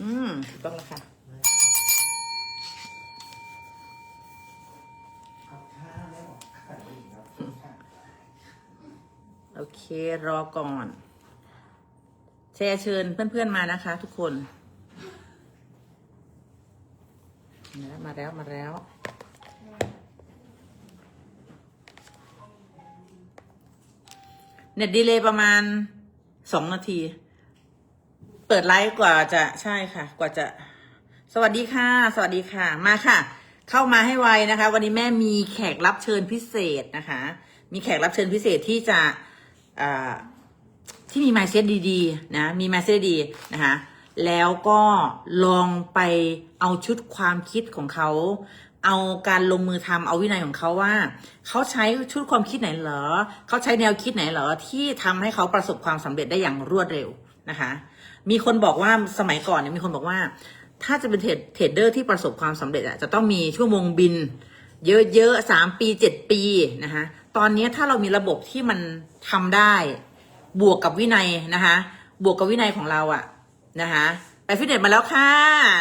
อืมถูกต้องแล้วค่ะครับถ้าไม่ออกขัดอีกครับค่ะโอเครอก่อน แชร์เชิญเพื่อนๆมานะคะ ทุกคนมาแล้วมาแล้วมาแล้วเน็ตดีเลย์ประมาณสองนาที เปิดไลฟ์กว่าจะใช่ค่ะ กว่าจะ สวัสดีค่ะ สวัสดีค่ะ มาค่ะ เข้ามาให้ไวนะคะ วันนี้แม่มีแขกรับเชิญพิเศษนะคะ มีแขกรับเชิญพิเศษที่จะที่มีไมเซ็ตดีๆ นะ มีไมเซ็ตดีนะคะ แล้วก็ลองไปเอาชุดความคิดของเขาเอาการลงมือทำเอาวินัยของเขาว่า เขาใช้ชุดความคิดไหนเหรอ เขาใช้แนวคิดไหนเหรอที่ทำให้เขาประสบความสำเร็จได้อย่างรวดเร็วนะคะ มีคนบอกว่าสมัยก่อนเนี่ยมีคนบอกว่า ถ้าจะเป็นเทรดเดอร์ที่ประสบความสำเร็จอะจะต้องมีชั่วโมงบิน เยอะๆสามปีเจ็ดปีนะคะตอนนี้ถ้าเรามีระบบที่มันทำได้ บวกกับวินัยนะคะบวกกับวินัยของเราอะนะคะไปฟิตเนสมาแล้วค่ะ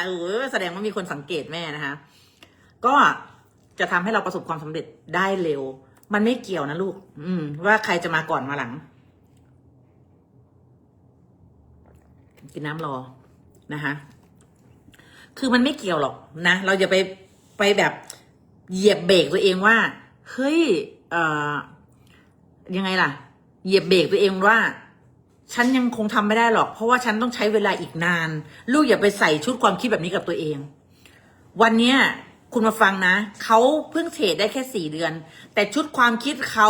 โอ้แสดงว่ามีคนสังเกตแม่นะคะก็จะทำให้เราประสบความสำเร็จได้เร็ว มันไม่เกี่ยวนะลูก อืม ว่าใครจะมาก่อนมาหลัง กินน้ำรอนะคะ คือมันไม่เกี่ยวหรอกนะ เราอย่าไปไปแบบเหยียบเบรกตัวเองว่า เฮ้ยเอ่อยังไงล่ะ เหยียบเบรกตัวเองว่า ฉันยังคงทำไม่ได้หรอก เพราะว่าฉันต้องใช้เวลาอีกนาน ลูกอย่าไปใส่ชุดความคิดแบบนี้กับตัวเอง วันเนี้ยคุณมาฟังนะ เขาเพิ่งเทรดได้แค่สี่เดือน แต่ชุดความคิดเขา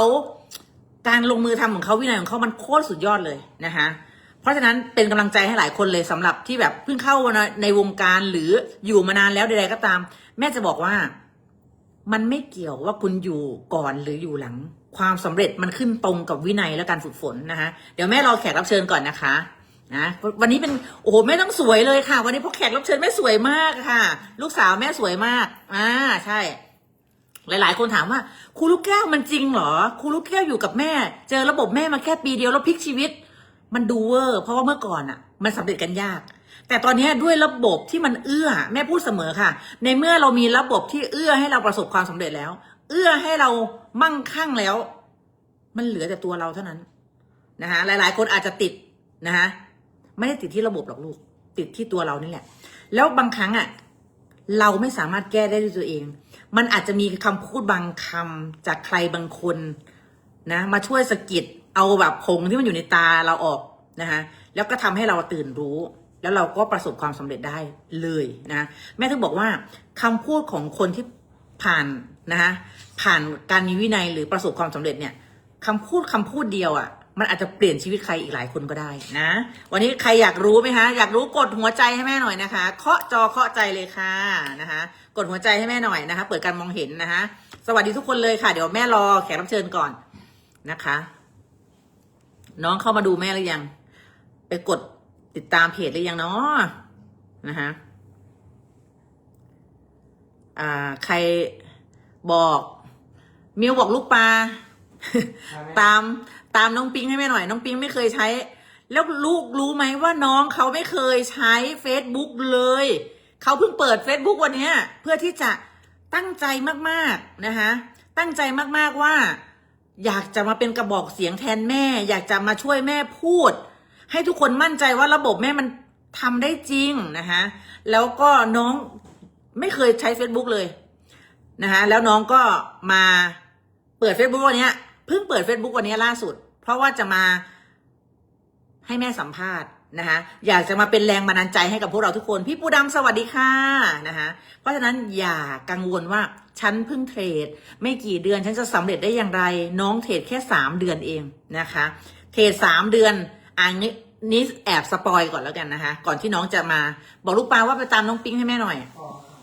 การลงมือทำของเขาวินัยของเขามันโคตรสุดยอดเลยนะคะ เพราะฉะนั้นเป็นกำลังใจให้หลายคนเลยสำหรับที่แบบเพิ่งเข้าในวงการหรืออยู่มานานแล้วใดๆก็ตาม แม่จะบอกว่า มันไม่เกี่ยวว่าคุณอยู่ก่อนหรืออยู่หลัง ความสำเร็จมันขึ้นตรงกับวินัยและการฝึกฝนนะคะเดี๋ยวแม่รอแขกรับเชิญก่อนนะคะนะวันนี้เป็นโอ้โหแม่ต้องสวยเลยค่ะ วันนี้เพราะแขกรับเชิญแม่สวยมากค่ะ ลูกสาวแม่สวยมากอ่าใช่ หลาย ๆ คนถามว่าครูลูกแก้วมันจริงเหรอครูลูกแก้วอยู่กับแม่ เจอระบบแม่มาแค่ปีเดียวแล้วพลิกชีวิต มันดูเวอร์ เพราะว่าเมื่อก่อนอะมันสำเร็จกันยาก แต่ตอนนี้ด้วยระบบที่มันเอื้อ แม่พูดเสมอค่ะ ในเมื่อเรามีระบบที่เอื้อให้เราประสบความสำเร็จแล้ว เอื้อให้เรามั่งคั่งแล้ว มันเหลือแต่ตัวเราเท่านั้นนะคะหลาย ๆ คนอาจจะติดนะคะไม่ได้ติดที่ระบบหรอกลูก ติดที่ตัวเรานี่แหละ แล้วบางครั้งอะเราไม่สามารถแก้ได้ด้วยตัวเอง มันอาจจะมีคำพูดบางคำจากใครบางคนนะ มาช่วยสะกิด เอาแบบผงที่มันอยู่ในตาเราออกนะคะแล้วก็ทำให้เราตื่นรู้ แล้วเราก็ประสบความสำเร็จได้เลยนะแม่ถึงบอกว่าคำพูดของคนที่ผ่านนะคะผ่านการมีวินัยหรือประสบความสำเร็จเนี่ยคำพูดคำพูดเดียวอะ่ะมันอาจจะเปลี่ยนชีวิตใครอีกหลายคนก็ได้นะ วันนี้ใครอยากรู้ไหมคะ อยากรู้กดหัวใจให้แม่หน่อยนะคะ เคาะจอเคาะใจเลยค่ะนะคะ กดหัวใจให้แม่หน่อยนะคะ เปิดการมองเห็นนะคะ สวัสดีทุกคนเลยค่ะ เดี๋ยวแม่รอแขกรับเชิญก่อนนะคะ น้องเข้ามาดูแม่หรือยัง ไปกดติดตามเพจหรือยังเนาะนะคะอ่า ใครบอกมิวบอกลูกปลาตามตามน้องปิงให้แม่หน่อย น้องปิงไม่เคยใช้ แล้วลูกรู้ไหมว่าน้องเขาไม่เคยใช้ Facebook เลย เขาเพิ่งเปิด Facebook วันเนี้ยเพื่อที่จะตั้งใจมาก ๆ นะคะ ตั้งใจมาก ๆ ว่า อยากจะมาเป็นกระบอกเสียงแทนแม่ อยากจะมาช่วยแม่พูด ให้ทุกคนมั่นใจว่าระบบแม่มันทำได้จริงนะคะแล้วก็น้องไม่เคยใช้ Facebook เลยนะคะแล้วน้องก็มาเปิด Facebook วันนี้เพิ่งเปิด Facebook วันนี้ล่าสุด เพราะว่าจะมาให้แม่สัมภาษณ์นะคะอยากจะมาเป็นแรงบันดาลใจให้กับพวกเราทุกคน พี่ปูดำสวัสดีค่ะนะคะเพราะฉะนั้นอย่ากังวลว่า ฉันเพิ่งเทรด ไม่กี่เดือนฉันจะสำเร็จได้อย่างไร น้องเทรดแค่สามเดือนเองนะคะ เทรดสามเดือนอันนี้นี่แอบสปอยก่อนแล้วกันนะคะ ก่อนที่น้องจะมา บอกลูกปลาว่าไปตามน้องปิ๊งให้แม่หน่อยอ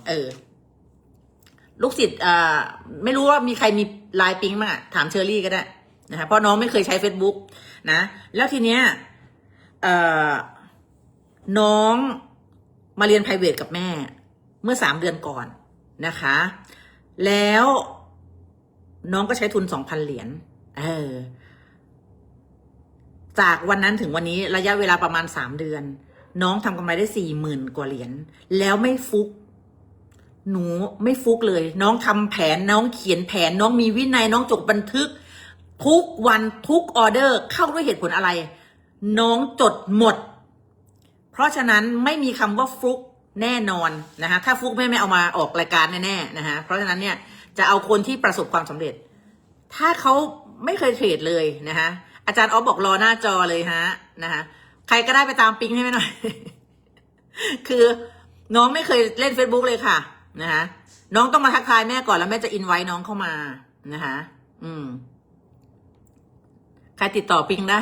เออ ลูกศิษย์อ่าไม่รู้ว่ามีใครมีไลน์ปิ๊งมั้งถามเชอรี่ก็ได้นะคะเพราะน้องไม่เคยใช้ Facebook นะ แล้วทีเนี้ยเอ่อน้องมาเรียน p r i v a t กับแม่ เมื่อสามเดือนก่อนนะคะ แล้วน้องก็ใช้ทุนสองพันเหรียญ เออ จากวันนั้นถึงวันนี้ระยะเวลาประมาณสามเดือน น้องทำกำไรได้สี่หมื่นกว่าเหรียญ แล้วไม่ฟุก หนูไม่ฟุกเลย น้องทำแผนน้องเขียนแผน น้องมีวินัยน้องจดบันทึก ทุกวันทุกออเดอร์เข้าด้วยเหตุผลอะไร น้องจดหมด เพราะฉะนั้นไม่มีคำว่าฟุก แน่นอนนะคะถ้าฟุกแม่ไม่เอามาออกรายการแน่ๆนะคะเพราะฉะนั้นเนี่ยจะเอาคนที่ประสบความสำเร็จ ถ้าเขาไม่เคยเทรดเลยนะคะอาจารย์ออฟบอกรอหน้าจอเลยฮะนะคะใครก็ได้ไปตามปิงให้แม่หน่อย คือน้องไม่เคยเล่น Facebook เลยค่ะนะคะน้องต้องมาทักทายแม่ก่อนแล้วแม่จะอินไว้น้องเข้ามานะคะอืม ใครติดต่อปิงได้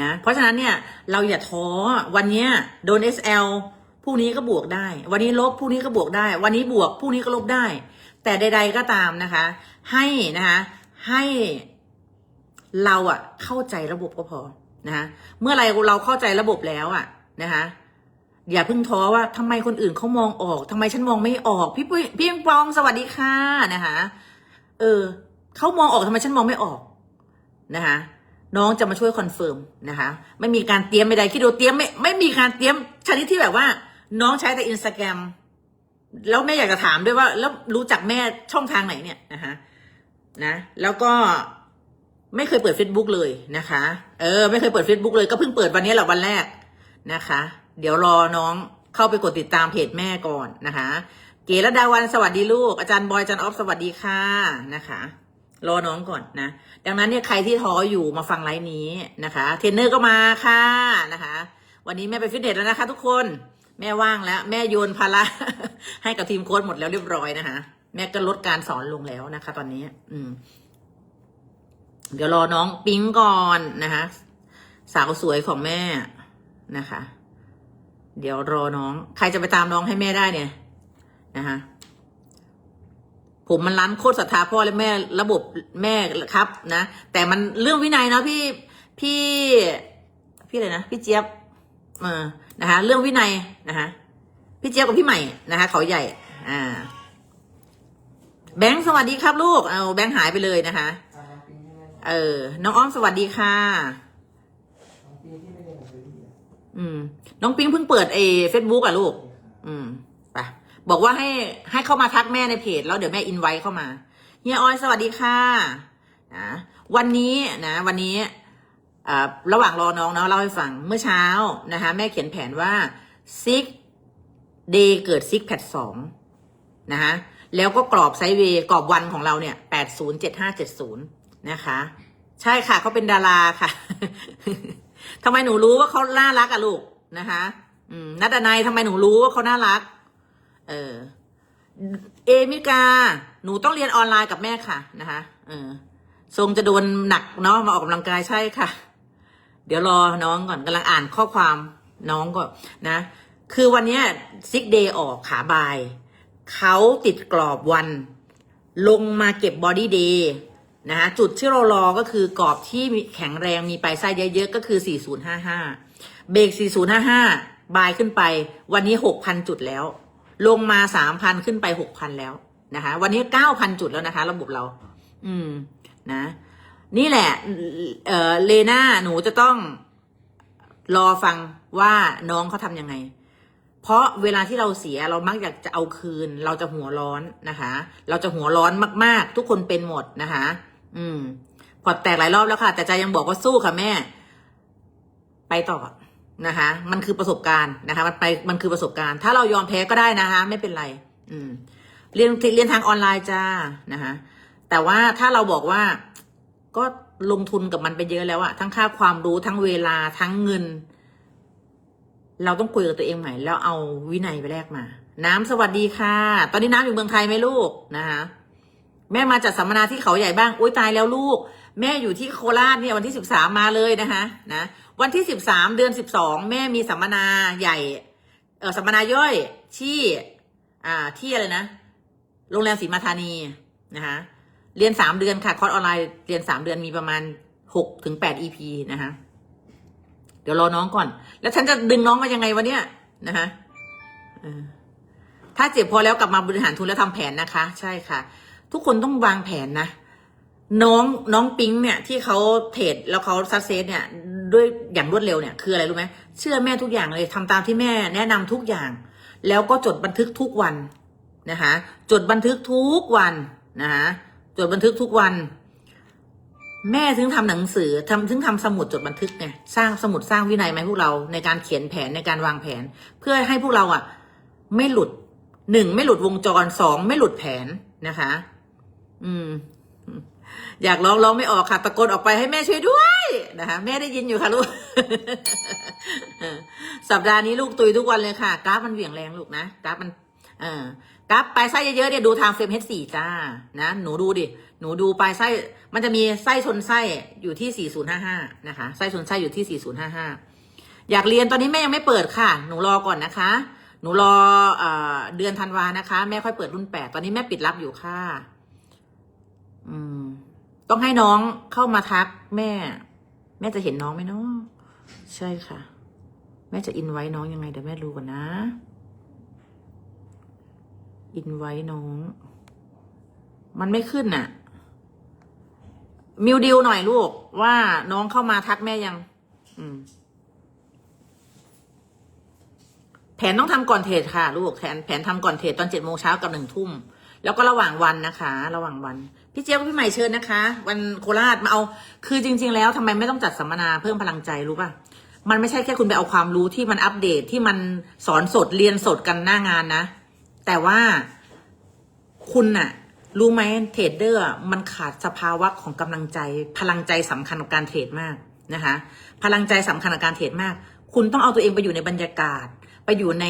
นะ เพราะฉะนั้นเนี่ยเราอย่าท้อวันนี้โดน SL พรุ่งนี้ก็บวกได้ วันนี้ลบพรุ่งนี้ก็บวกได้ วันนี้บวกพรุ่งนี้ก็ลบได้ แต่ใด ๆก็ตามนะคะ ให้นะคะให้เราอะเข้าใจระบบก็พอนะคะเมื่อไรเราเข้าใจระบบแล้วอะนะคะอย่าเพิ่งท้อว่าทำไมคนอื่นเขามองออกทำไมฉันมองไม่ออก พี่ปุ้ยพี่ปิงปองสวัสดีค่ะนะคะเออเขามองออกทำไมฉันมองไม่ออกนะคะ น้องจะมาช่วยคอนเฟิร์มนะคะไม่มีการเตรียมไม่ได้คิดดูเตรียมไม่ไม่มีการเตรียมชนิดที่แบบว่า น้องใช้แต่อินสตาแกรมแล้วแม่อยากจะถามด้วยว่า แล้วรู้จักแม่ช่องทางไหนเนี่ยนะคะนะ แล้วก็ไม่เคยเปิด Facebook เลยนะคะ เออ ไม่เคยเปิด Facebook เลยก็เพิ่งเปิดวันนี้แหละวันแรกนะคะ เดี๋ยวรอน้องเข้าไปกดติดตามเพจแม่ก่อนนะคะ เก๋ระดาวันสวัสดีลูกอาจารย์บอยอาจารย์ออฟสวัสดีค่ะนะคะ รอน้องก่อนนะ ดังนั้นเนี่ยใครที่ท้ออยู่มาฟังไลฟ์นี้นะคะเทรนเนอร์ก็มาค่ะนะคะ วันนี้แม่ไปฟิตเนสแล้วนะคะทุกคนแม่ว่างแล้ว แม่โยนภาระให้กับทีมโค้ชหมดแล้วเรียบร้อยนะคะแม่ก็ลดการสอนลงแล้วนะคะ ตอนนี้ อืม เดี๋ยวรอน้องปิ๊งก่อนนะคะ สาวสวยของแม่นะคะ เดี๋ยวรอน้อง ใครจะไปตามน้องให้แม่ได้เนี่ยนะคะ ผมมันร้านโคตรศรัทธาพ่อและแม่ระบบแม่ครับนะแต่มันเรื่องวินัยเนาะพี่พี่พี่อะไรนะพี่เจี๊ยบเออนะคะ เรื่องวินัยนะคะพี่เจี๊ยบกับพี่ใหม่นะคะเขาใหญ่ อ่า แบงค์สวัสดีครับลูกเอาแบงค์หายไปเลยนะคะ เออ น้องอ้อมสวัสดีค่ะน้องปิงที่ไม่ได้หนังสือที่อะอืม น้องปิงเพิ่งเปิดเอเฟซบุ๊กอะลูก อืม บอกว่าให้ให้เข้ามาทักแม่ในเพจ แล้วเดี๋ยวแม่อินไว้เข้ามาเฮียออยสวัสดีค่ะนะวันนี้นะวันนี้ระหว่างรอน้องเนาะเล่าให้ฟังเมื่อเช้านะคะ แม่เขียนแผนว่าซิกเดย์เกิดซิกแพดสองนะคะแล้วก็กรอบไซด์เวย์กรอบวันของเราเนี่ยแปดศูนย์เจ็ดห้าเจ็ดศูนย์นะคะ ใช่ค่ะเขาเป็นดาราค่ะทำไมหนูรู้ว่าเขาน่ารักอะลูกนะคะ อืมนัดนายทำไมหนูรู้ว่าเขาน่ารัก เออ เอมิกา หนูต้องเรียนออนไลน์กับแม่ค่ะนะคะ เออ ทรงจะโดนหนักเนาะมาออกกำลังกายใช่ค่ะ เดี๋ยวรอน้องก่อนกำลังอ่านข้อความน้องก่อนนะ คือวันนี้ซิกเดย์ออกขาบาย เขาติดกรอบวัน ลงมาเก็บบอดี้เดย์นะคะจุดที่เรารอก็คือกรอบที่แข็งแรงมีปลายไส้เยอะๆก็คือ 4055 เบรก4055 บายขึ้นไป วันนี้ 6,000 จุดแล้ว ลงมา3,000ขึ้นไป6,000แล้วนะคะ วันนี้9,000จุดแล้วนะคะ ระบบเรา อืม นะ นี่แหละ เออเลน่าหนูจะต้องรอฟังว่าน้องเขาทำยังไง เพราะเวลาที่เราเสียเรามักอยากจะเอาคืน เราจะหัวร้อนนะคะ เราจะหัวร้อนมาก ๆ ทุกคนเป็นหมดนะคะ อืมพอแตกหลายรอบแล้วค่ะ แต่ใจยังบอกว่าสู้ค่ะแม่ ไปต่อ นะคะ มันคือประสบการณ์นะคะ มันไปมันคือประสบการณ์ ถ้าเรายอมแพ้ก็ได้นะคะ ไม่เป็นไร อืม เรียนเรียนทางออนไลน์จ้านะคะ แต่ว่าถ้าเราบอกว่าก็ลงทุนกับมันไปเยอะแล้วอะทั้งค่าความรู้ทั้งเวลาทั้งเงิน เราต้องคุยกับตัวเองใหม่ แล้วเอาวินัยไปแลกมา น้ำสวัสดีค่ะ ตอนนี้น้ำอยู่เมืองไทยไหมลูกนะคะแม่มาจัดสัมมนาที่เขาใหญ่บ้าง อุ้ยตายแล้วลูก แม่อยู่ที่โคราชเนี่ยวันที่สิบสามมาเลยนะคะ นะ วันที่สิบสามเดือนสิบสองแม่มีสัมมนาใหญ่เออสัมมนาย่อยที่ อ่าที่อะไรนะโรงแรมศรีมาธานีนะคะเรียนสามเดือนค่ะคอร์สออนไลน์เรียนสามเดือนมีประมาณหกถึงแปด EP นะคะเดี๋ยวรอน้องก่อน แล้วฉันจะดึงน้องมายังไงวะเนี่ยนะคะถ้าเจ็บพอแล้วกลับมาบริหารทุนแล้วทำแผนนะคะ ใช่ค่ะ ทุกคนต้องวางแผนนะ น้องน้องปิ๊งเนี่ย ที่เขาเทรดแล้วเขาซักเซสเนี่ย ด้วยอย่างรวดเร็วเนี่ยคืออะไรรู้ไหมเชื่อแม่ทุกอย่างเลยทำตามที่แม่แนะนำทุกอย่าง แล้วก็จดบันทึกทุกวันนะคะจดบันทึกทุกวันนะคะจดบันทึกทุกวัน แม่ถึงทำหนังสือทำถึงทำสมุดจดบันทึกไงสร้างสมุดสร้างวินัยไหมพวกเราในการเขียนแผนในการวางแผน เพื่อให้พวกเราอะ ไม่หลุดหนึ่งไม่หลุดวงจรสองไม่หลุดแผนนะคะ อืม อยากร้องร้องไม่ออกค่ะ ตะโกนออกไปให้แม่ช่วยด้วยนะคะแม่ได้ยินอยู่ค่ะลูก สัปดาห์นี้ลูกตุยทุกวันเลยค่ะ กราฟมันเหวี่ยงแรงลูกนะกราฟมัน เออกราฟปลายไส้เยอะๆเนี่ยดูทางเฟรมเฮดสี่จ้านะหนูดูดิหนูดูปลายไส้ มันจะมีไส้ชนไส้อยู่ที่4055นย์ห้าห้านะคะไส้ชนไส้อยู่ที่4055อยากเรียนตอนนี้แม่ยังไม่เปิดค่ะ หนูรอก่อนนะคะ หนูรอเอเดือนธันวานะคะ แม่ค่อยเปิดรุ่นแปดตอนนี้แม่ปิดรับอยู่ค่ะ ต้องให้น้องเข้ามาทักแม่ แม่จะเห็นน้องไหมเนาะใช่ค่ะ แม่จะอินไว้น้องยังไงเดี๋ยวแม่รู้ก่อนนะ อินไว้น้อง มันไม่ขึ้นน่ะ มิวดิวหน่อยลูก ว่าน้องเข้ามาทักแม่ยัง อืมแผนต้องทำก่อนเทรดค่ะ ลูกแผนแผนทำก่อนเทรดตอนเจ็ดโมงเช้ากับหนึ่งทุ่ม แล้วก็ระหว่างวันนะคะ ระหว่างวัน พี่เจี๊ยบกับพี่ใหม่เชิญนะคะ วันโคราชมาเอา คือจริง ๆ แล้วทำไมไม่ต้องจัดสัมมนาเพิ่มพลังใจรู้ป่ะมันไม่ใช่แค่คุณไปเอาความรู้ที่มันอัปเดตที่มันสอนสดเรียนสดกันหน้างานนะ แต่ว่าคุณน่ะ รู้ไหมเทรดเดอร์มันขาดสภาวะของกำลังใจ พลังใจสำคัญกับการเทรดมากนะคะ พลังใจสำคัญกับการเทรดมาก คุณต้องเอาตัวเองไปอยู่ในบรรยากาศ ไปอยู่ใน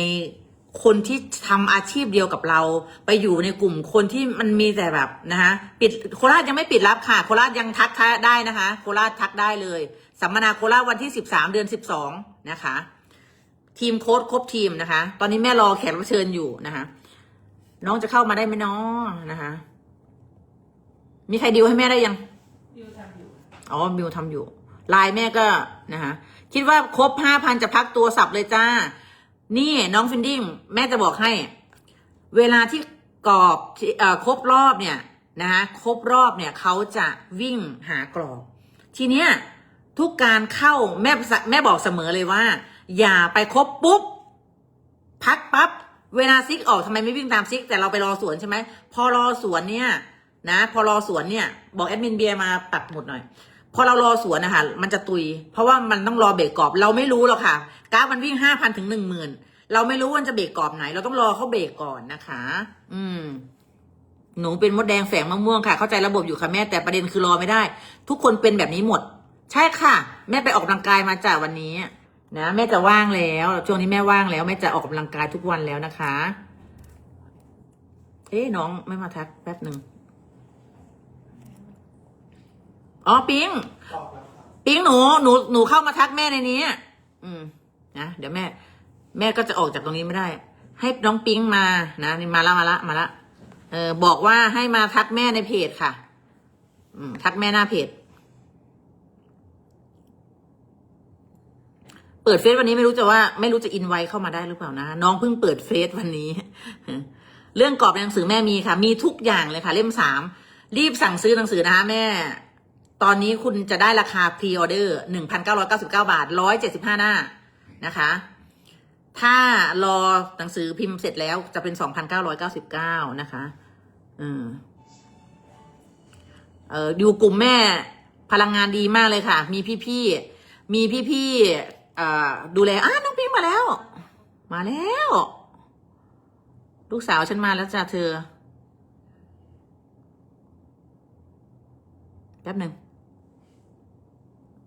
คนที่ทำอาชีพเดียวกับเรา ไปอยู่ในกลุ่มคนที่มันมีแต่แบบนะคะปิดโคราชยังไม่ปิดรับค่ะ โคราชยังทักได้นะคะ โคราชทักได้เลยสัมมนาโคราชวันที่สิบสามเดือนสิบสองนะคะ ทีมโค้ดครบทีมนะคะ ตอนนี้แม่รอแขกรับเชิญอยู่นะคะ น้องจะเข้ามาได้ไหมน้องนะคะ มีใครดิวให้แม่ได้ยังดิวทำอยู่อ๋อมิวทำอยู่ไลน์แม่ก็นะคะคิดว่าครบห้าพันจะพักตัวสับเลยจ้า นี่น้องฟินดิ้งแม่จะบอกให้ เวลาที่กรอบที่เอ่อครบรอบเนี่ยนะคะครบรอบเนี่ยเขาจะวิ่งหากรอบ ทีเนี้ยทุกการเข้าแม่แม่บอกเสมอเลยว่า อย่าไปครบปุ๊บ พักปั๊บเวลาซิกออกทำไมไม่วิ่งตามซิก แต่เราไปรอสวนใช่ไหมพอรอสวนเนี่ยนะ พอรอสวนเนี่ย บอกแอดมินเบียร์มาปักหมุดหน่อย พอเรารอสวนนะคะมันจะตุย เพราะว่ามันต้องรอเบรกกรอบ เราไม่รู้หรอกค่ะกราฟมันวิ่งห้าพันถึงหนึ่งหมื่นเราไม่รู้ว่าจะเบรกกรอบไหน เราต้องรอเขาเบรกก่อนนะคะ อืม หนูเป็นมดแดงแฝงมะม่วงค่ะ เข้าใจระบบอยู่ค่ะแม่แต่ประเด็นคือรอไม่ได้ ทุกคนเป็นแบบนี้หมด ใช่ค่ะ แม่ไปออกกำลังกายมาจากวันนี้นะแม่จะว่างแล้วช่วงนี้แม่ว่างแล้วแม่จะออกกำลังกายทุกวันแล้วนะคะ เอ๊ะน้องไม่มาทักแป๊บหนึ่ง อ๋อปิงปิงหนูหนูหนูเข้ามาทักแม่ในนี้อืมนะเดี๋ยวแม่ แม่ก็จะออกจากตรงนี้ไม่ได้ ให้น้องปิงมานะนี่มาละมาละมาละเออบอกว่าให้มาทักแม่ในเพจค่ะ อืมทักแม่หน้าเพจเปิดเฟซวันนี้ไม่รู้จะว่าไม่รู้จะอินไว้เข้ามาได้หรือเปล่านะ น้องเพิ่งเปิดเฟซวันนี้ เรื่องกรอบหนังสือแม่มีค่ะ มีทุกอย่างเลยค่ะ เล่มสามรีบสั่งซื้อหนังสือนะคะแม่ ตอนนี้คุณจะได้ราคาพรีออเดอร์หนึ่งพันเก้าร้อยเก้าสิบเก้าบาทร้อยเจ็ดสิบห้าหน้านะคะ ถ้ารอหนังสือพิมพ์เสร็จแล้วจะเป็นสองพันเก้าร้อยเก้าสิบเก้านะคะอืมเอออยู่กลุ่มแม่พลังงานดีมากเลยค่ะ มีพี่ๆ มีพี่ๆเอ่อดูแลอ้าน้องพิงมาแล้ว มาแล้ว ลูกสาวฉันมาแล้วจ้ะเธอ แป๊บหนึ่ง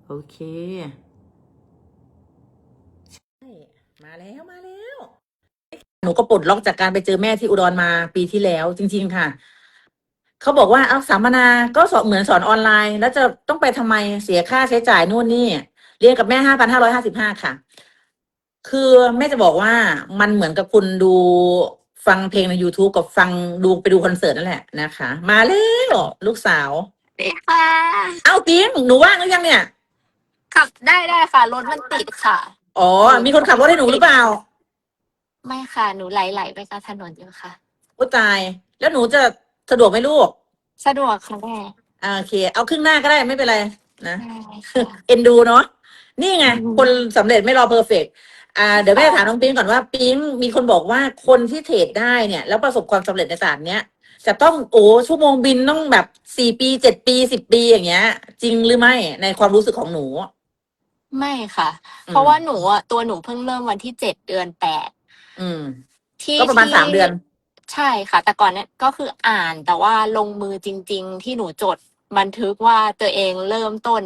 โอเคใช่มาแล้วมาแล้วหนูก็ปลดล็อกจากการไปเจอแม่ที่อุดรมาปีที่แล้วจริง ๆ ค่ะเขาบอกว่าเอาสัมมนาก็สอนเหมือนสอนออนไลน์ แล้วจะต้องไปทำไมเสียค่าใช้จ่ายนู่นนี่ เรียนกับแม่ห้าพันห้าร้อยห้าสิบห้าค่ะ คือแม่จะบอกว่ามันเหมือนกับคุณดูฟังเพลงใน YouTube กับฟังดูไปดูคอนเสิร์ตนั่นแหละนะคะ มาแล้วลูกสาวสวัสดีค่ะ เอ้าปิงหนูว่างหรือยังเนี่ย ขับได้ได้ค่ะ รถมันติดค่ะ อ๋อ มีคนขับรถให้หนูหรือเปล่าไม่ค่ะ หนูไหลๆไปกับถนนอยู่ค่ะ โอ้ตาย แล้วหนูจะสะดวกไหมลูกสะดวกค่ะแม่อ่าโอเค เอาครึ่งหน้าก็ได้ไม่เป็นไรนะ ได้ค่ะ เอ็นดูเนาะนี่ไง อืม คนสำเร็จไม่รอเพอร์เฟกอ่า เดี๋ยวแม่ถามน้องปิ๊งก่อนว่าปิ๊งมีคนบอกว่าคนที่เทรดได้เนี่ย แล้วประสบความสำเร็จในศาสตร์เนี้ยจะต้องโอ้ชั่วโมงบินต้องแบบสี่ปีเจ็ดปีสิบปีอย่างเงี้ย จริงหรือไม่ในความรู้สึกของหนู ไม่ค่ะ อืม เพราะว่าหนูอะตัวหนูเพิ่งเริ่มวันที่เจ็ดเดือนแปดอืม ที่ก็ประมาณที่สามเดือน ใช่ค่ะ แต่ก่อนเนี้ยก็คืออ่านแต่ว่าลงมือจริง ๆ ที่หนูจดบันทึกว่าตัวเองเริ่มต้น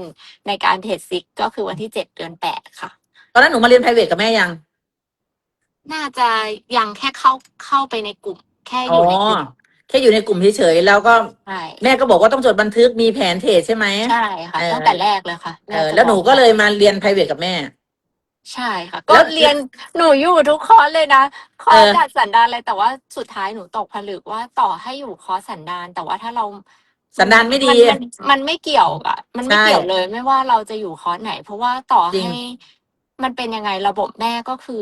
ในการเทรดซิกก็คือวันที่เจ็ดเดือนแปดค่ะ ตอนนั้นหนูมาเรียน private กับแม่ยัง น่าจะยังแค่เข้าเข้าไปในกลุ่ม แค่ออ๋อยู่ในกลุ่ม แค่อยู่ในกลุ่มเฉยๆแล้วก็ใช่แม่ก็บอกว่าต้องจดบันทึกมีแผนเทรดใช่ไหม ใช่ค่ะเออ ตั้งแต่แรกเลยค่ะเอม่อจะแล้วหนูบอก็เลยมาเรียน private กับแม่ ใช่ค่ะแล้ก็วเรียนหนูอยู่ทุกคอร์สเลยนะคอเอร์สอจัดสันดานอะไรแต่ว่าสุดท้ายหนูตกผลึกว่าต่อให้อยู่คอร์สสันดาน แต่ว่าถ้าเรา สันดานไม่ดี มันมันไม่เกี่ยวอะมันไม่ใช่เกี่ยวเลย ไม่ว่าเราจะอยู่คอร์สไหน เพราะว่าต่อจริงให้ มันเป็นยังไงระบบแม่ก็คือ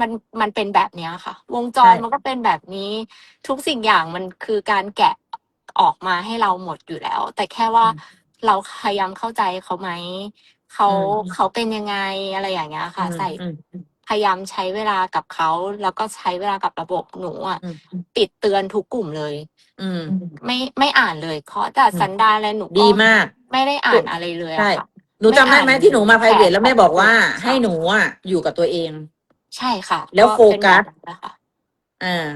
มันมันเป็นแบบเนี้ยค่ะ วงจรมันก็เป็นแบบนี้ ทุกสิ่งอย่างมันคือการแกะออกมาให้เราหมดอยู่แล้ว แต่แค่ว่าเราพยายามเข้าใจเขาไหมเขาอืม เขาเป็นยังไงอะไรอย่างเงี้ยค่ะใส่อืมพยายามใช้เวลากับเขา แล้วก็ใช้เวลากับระบบหนูอะอืมปิดเตือนทุกกลุ่มเลย อืม ไม่ไม่อ่านเลยเคาะแต่อืม สันดานอะไรหนูก็ดีมาก ไม่ได้อ่านอะไรเลยใช่ อะค่ะ หนูจำได้ไหมไม่อ่านที่หนูมา private แผนแล้วแม่บอกว่าของให้หนูอะอยู่กับตัวเอง ใช่ค่ะแล้วโฟกัส เป็นแบบนั้นนะคะอ่า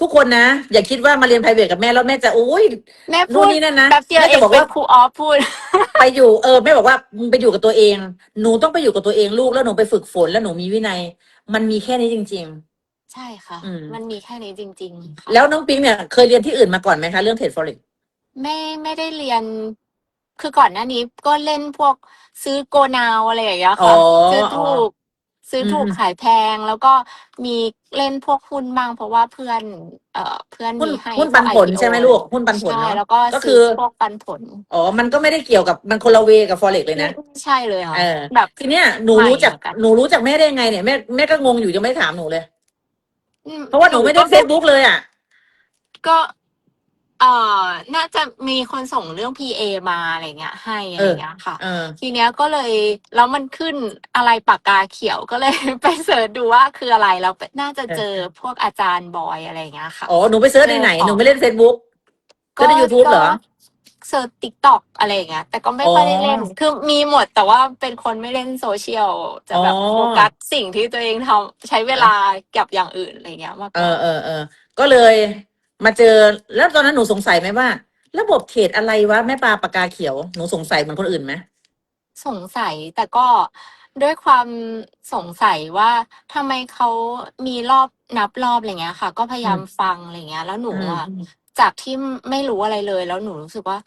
ทุกคนนะ อย่าคิดว่ามาเรียน private กับแม่แล้วแม่จะโอ้ย แม่พูนู่นดนี่นั่นนะแป๊บเดียวแม่เอจะงบอกเป็นว่าครูออฟพูด ไปอยู่เออแม่บอกว่ามึงไปอยู่กับตัวเอง หนูต้องไปอยู่กับตัวเองลูกแล้วหนูไปฝึกฝนแล้วหนูมีวินัย มันมีแค่นี้จริง ใช่ค่ะ อืม มันมีแค่นี้จริงๆค่ะ ๆ แล้วน้องปิ๊งเนี่ยเคยเรียนที่อื่นมาก่อนไหมคะเรื่องเทรด forex ไม่ไม่ได้เรียน คือก่อนหน้านี้ก็เล่นพวกซื้อโกนาวอะไรอย่างเงี้ยอ๋อค่ะซื้ออ๋อถูก ซื้อถูกอืม ขายแพง แล้วก็มีเล่นพวกหุ้นบ้างเพราะว่าเพื่อน เอ่อเพื่อนหุ้นมีให้หุ้นปันพวกผล IPO ใช่ไหมลูกหุ้นปันผลใช่เนาะแล้วก็ก็ซื้คืออพวกปันผลอ๋อมันก็ไม่ได้เกี่ยวกับมันคนละเวกับ forex เลยนะใช่เลยค่ะ เออ แบบทีเนี้ยหนูใหม่รู้จักเหมือนกันหนูรู้จักแม่ได้ยังไงเนี่ยแม่แม่ก็งงอยู่ยังไม่ได้ถามหนูเลย อืมเพราะว่าหนูไม่ได้เฟซบุ๊กเลยอะ ก็ เอ่อน่าจะมีคนส่งเรื่อง PA มาอะไรเงี้ย ให้อะไรเงี้ยค่ะ เออ ทีเนี้ยก็เลยแล้วมันขึ้นอะไรปากกาเขียวก็เลย ไปเสิร์ชดูว่าคืออะไรแล้วน่าจะเจอพวกอาจารย์บอยอะไรอย่างเงี้ยค่ะ อ๋อ หนูไปเซิร์ชในไหน เออ หนูไม่เล่นเฟซบุ๊กก็ใน YouTube เหรอ เสิร์ชติ๊กต็อกอะไรอย่างเงี้ยแต่ก็ไม่ค่อยได้เล่น อ๋อคือมีหมดแต่ว่าเป็นคนไม่เล่นโซเชียล จะแบบอ๋อ โฟกัสสิ่งที่ตัวเองทำใช้เวลากับอย่างอื่นอะไรเงี้ยมากกเอว่า อเออเออ ก็เลย มาเจอแล้วตอนนั้นหนูสงสัยไหมว่า ระบบเทรดอะไรวะแม่ปลาปากกาเขียวหนูสงสัยเหมือนคนอื่นไหมสงสัยแต่ก็ด้วยความสงสัยว่าทำไมเขามีรอบนับรอบอะไรเงี้ยค่ะ ก็พยายามฟังอะไรเงี้ย แล้วหนูอะอืมจากที่ไม่รู้อะไรเลย แล้วหนูรู้สึกว่า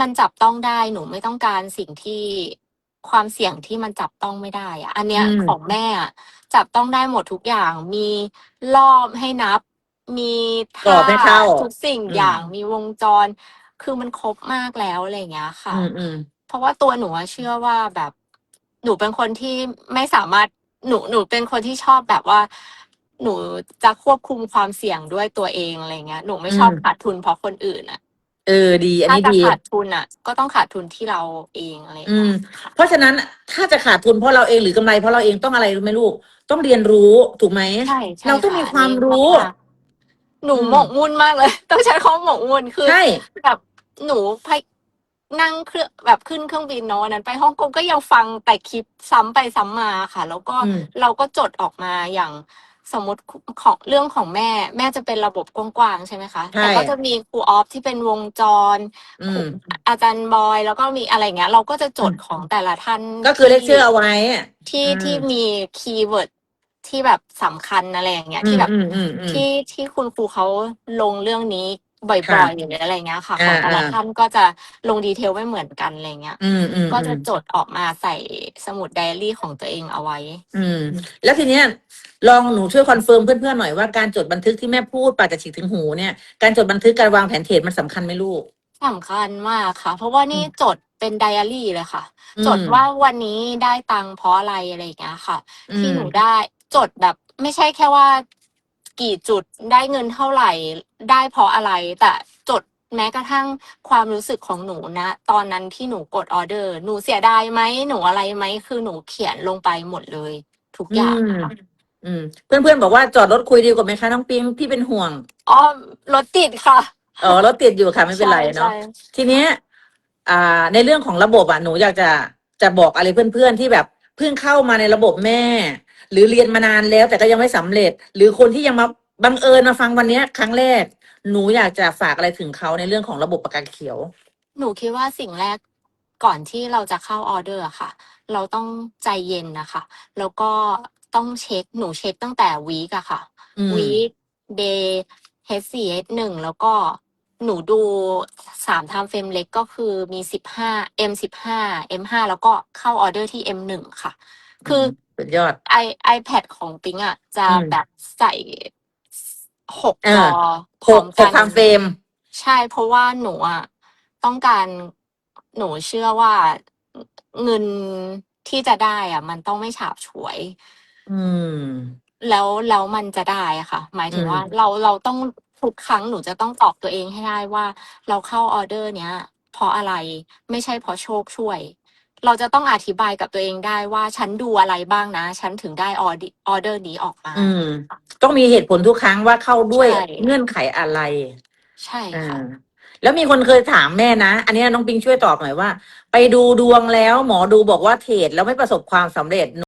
มันจับต้องได้หนูไม่ต้องการสิ่งที่ความเสี่ยงที่มันจับต้องไม่ได้อะอันเนี้ยอืม ของแม่อะจับต้องได้หมดทุกอย่างมีรอบให้นับ มีกรอบให้เข้า ทุกสิ่งอืมอย่างมีวงจร คือมันครบมากแล้วอะไรเงี้ยค่ะอืมอืมเพราะว่าตัวหนูอะเชื่อว่าแบบ หนูเป็นคนที่ไม่สามารถหนูหนูเป็นคนที่ชอบแบบว่า หนูจะควบคุมความเสี่ยงด้วยตัวเองอะไรเงี้ยหนูไม่ชอบอืมขาดทุนเพราะคนอื่นอะ เออดี อันถ้านี้จะดี ขาดทุนอะ ก็ต้องขาดทุนที่เราเองอะไรอืเงี้ม ยค่ะ เพราะฉะนั้นถ้าจะขาดทุนเพราะเราเองหรือกำไรเพราะเราเองต้องอะไรรู้ไหมลูก ต้องเรียนรู้ถูกไหม ใช่ใช่เราต้องค่ะ มีความรู้อันนี้มากๆ หนูอืมหมกมุ่นมากเลย ต้องใช้คำว่าหมกมุ่นคือใช่ แบบหนูไปนั่งเครื่องแบบขึ้นเครื่องบินเนาะวันนั้นไปฮ่องกงก็ยังฟังแต่คลิปซ้ำไปซ้ำมาค่ะ แล้วก็อืม เราก็จดออกมาอย่างสมมติของเรื่องของแม่ แม่จะเป็นระบบกว้างๆใช่ไหมคะใช่แต่ก็จะมีครูออฟที่เป็นวงจร อืม อาจารย์บอยแล้วก็มีอะไรเงี้ย เราก็จะจดอืมของแต่ละท่านก็คือเลที่คเชอร์เอาไว้อะ ที่อืม ที่มีคีย์เวิร์ด ที่แบบสำคัญอะไรอย่างเงี้ยที่แบบอืมอืมอืมที่ที่คุณครูเขาลงเรื่องนี้บ่ค่ะอยๆหรืออะไรเงี้ยค่ะของอ่าแต่ละอ่าท่านก็จะลงดีเทลไม่เหมือนกันอะไรเงี้ยอืมอืมก็จะอืมจดออกมาใส่สมุดไดอารี่ของตัวเองเอาไว้ อืม แล้วทีเนี้ยลองหนูช่วยคอนเฟิร์มเพื่อนๆหน่อยว่าการจดบันทึกที่แม่พูดปากจากฉีกถึงหูเนี่ยการจดบันทึกการวางแผนเทรดมันสำคัญไหมลูกสำคัญมากค่ะ เพราะว่านี่อืมจดเป็นไดอารี่เลยค่ะอืมจดว่าวันนี้ได้ตังค์เพราะอะไรอะไรอย่างเงี้ยค่ะอืที่มหนูได้ จดแบบ ไม่ใช่แค่ว่า กี่จุดได้เงินเท่าไหร่ ได้เพราะอะไร แต่จดแม้กระทั่งความรู้สึกของหนูนะ ตอนนั้นที่หนูกดออเดอร์ หนูเสียดายไหมหนูอะไรไหมคือหนูเขียนลงไปหมดเลย ทุกอย่างอืม ค่ะ อืม เพื่อนๆบอกว่าจอดรถคุยดีกว่าไหมคะน้องปิงพี่เป็นห่วงอ๋อรถติดค่ะ อ๋อรถติดอยู่ค่ะไม่เป็นไรเนาะใช่ทีเนี้ย อ่า ในเรื่องของระบบอะหนูอยากจะจะบอกอะไรเพื่อนๆที่แบบเพิ่งเข้ามาในระบบแม่ หรือเรียนมานานแล้วแต่ก็ยังไม่สำเร็จ หรือคนที่ยังมาบังเอิญมาฟังวันเนี้ยครั้งแรก หนูอยากจะฝากอะไรถึงเขาในเรื่องของระบบประกันเขียว หนูคิดว่าสิ่งแรกก่อนที่เราจะเข้าออเดอร์อะค่ะ เราต้องใจเย็นนะคะ แล้วก็ต้องเช็คหนูเช็คตั้งแต่วีกอะค่ะอืมวีคเดย์ H4 H1 แล้วก็หนูดูสามไทม์เฟรมเล็กก็คือมีสิบห้า M สิบห้า M ห้าแล้วก็เข้าออเดอร์ที่ M หนึ่งค่ะ คือสุดยอด ไอ iPad ของปิงอะจะอืม แบบใส่หกเอจออหกหกทำเฟรม ใช่เพราะว่าหนูอะต้องการหนูเชื่อว่าเงินที่จะได้อะมันต้องไม่ฉาบฉวย อืม แล้วแล้วมันจะได้อะค่ะ หมายถึงอืม ว่าเราเราต้องทุกครั้งหนูจะต้องตอบตัวเองให้ได้ว่า เราเข้าออเดอร์เนี้ย เพราะอะไรไม่ใช่เพราะโชคช่วย เราจะต้องอธิบายกับตัวเองได้ว่าฉันดูอะไรบ้างนะ ฉันถึงได้ออดิออเดอร์นี้ออกมา อืม ต้องมีเหตุผลทุกครั้งว่าเข้าด้วยใช่ เงื่อนไขอะไรใช่อ่าค่ะ แล้วมีคนเคยถามแม่นะ อันเนี้ยน้องปิงช่วยตอบหน่อยว่า ไปดูดวงแล้วหมอดูบอกว่าเทรดแล้วไม่ประสบความสำเร็จ